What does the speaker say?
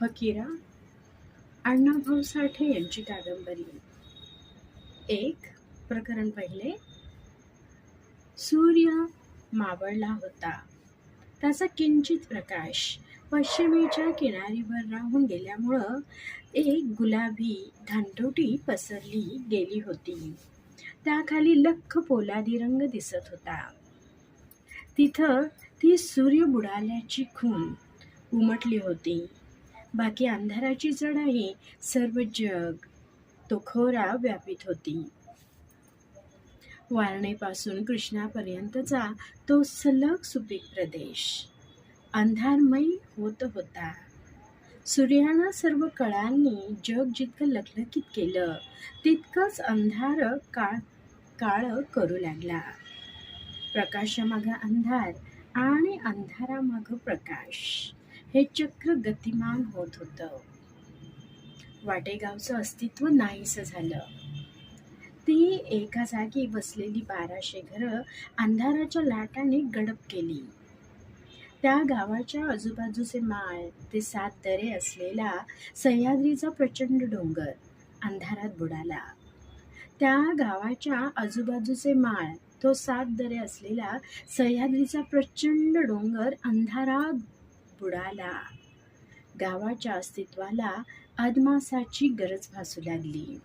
फकीरा अण्णाभाऊ साठे यांची कादंबरी. एक प्रकरण पहिले. सूर्य मावळला होता. त्याचा किंचित प्रकाश पश्चिमेच्या किनारीवर राहून गेल्यामुळं एक गुलाबी धानटोटी पसरली गेली होती. त्याखाली लख्ख पोलादी रंग दिसत होता. तिथं ती सूर्य बुडाल्याची खून उमटली होती. बाकी अंधाराची चढाई सर्व जग तोखोरा व्यापित होती. वारणेपासून कृष्णापर्यंतचा तो सलग सुपीक प्रदेश. अंधारमय होत होता. सूर्यानं सर्व कळांनी जग जितकं लखलखित केलं तितकंच अंधार काळ काळ करू लागला. प्रकाशामागं अंधार आणि अंधारामागं प्रकाश. हे चक्र गतिमान होत होतं. वाटेगावचं अस्तित्व नाहीसं झालं. ती एका जागी बसलेली बाराशे घरं अंधाराच्या लाटाने गडप केली. त्या गावाच्या आजूबाजूचे माळ ते सात दरे असलेला सह्याद्रीचा प्रचंड डोंगर अंधारात बुडाला. त्या गावाच्या आजूबाजूचे माळ तो सात दरे असलेला सह्याद्रीचा प्रचंड डोंगर अंधारात बुडाला. गावाच्या अस्तित्वाला अदमासाची गरज भासू लागली.